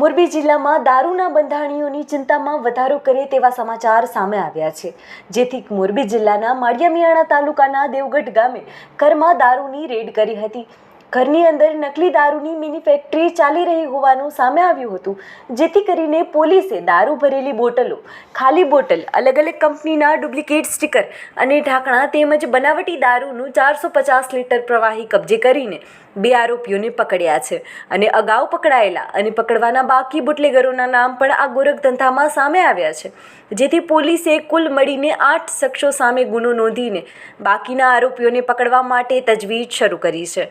મોરબી જિલ્લામાં દારૂના બંધાણીઓની ચિંતામાં વધારો કરે તેવા સમાચાર સામે આવ્યા છે. જેથી મોરબી જિલ્લાના માળિયામિયાણા તાલુકાના દેવગઢ ગામે ઘરમાં દારૂની રેડ કરી હતી. ઘરની અંદર નકલી દારૂની મિની ફેક્ટરી ચાલી રહી હોવાનું સામે આવ્યું હતું. જેથી કરીને પોલીસે દારૂ ભરેલી બોટલો, ખાલી બોટલ અલગ અલગ કંપનીના ડુપ્લિકેટ સ્ટીકર અને ઢાંકણા તેમજ બનાવટી દારૂનું ચારસો પચાસ લીટર પ્રવાહી કબજે કરીને બે આરોપીઓને પકડ્યા છે અને અગાઉ પકડાયેલા અને પકડવાના બાકી બુટલેગરોના નામ પણ આ ગોરખધંધામાં સામે આવ્યા છે. જેથી પોલીસે કુલ મળીને આઠ શખ્સો સામે ગુનો નોંધીને બાકીના આરોપીઓને પકડવા માટે તજવીજ શરૂ કરી છે.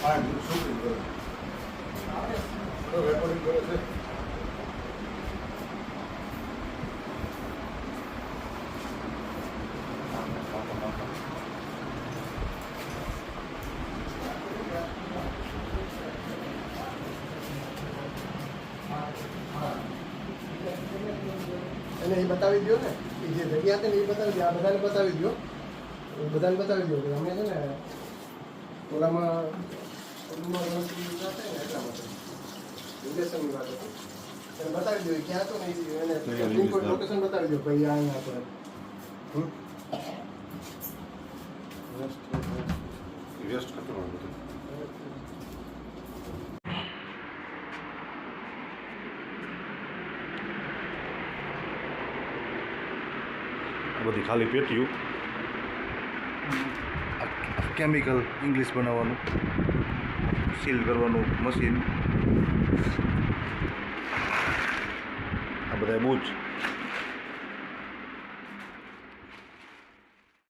હા શું કરે રેકોર્ડિંગ કરે છે એને એ બતાવી દો ને, એ જે જગ્યા હતી ને એ બતાવી દો આ બધાને બતાવી દો બધાને બતાવી દો અમે છે ને, ઓલામાં બતાવી દો ક્યાં તો ને એ એને લોકેશન બતાવી દો ભાઈ અહીંયા વેસ્ટ કરતો બધી ખાલી પેટ્યું કેમિકલ ઇંગ્લિશ બનાવવાનું. સીલ કરવાનું મશીન. આ બધા બૂચ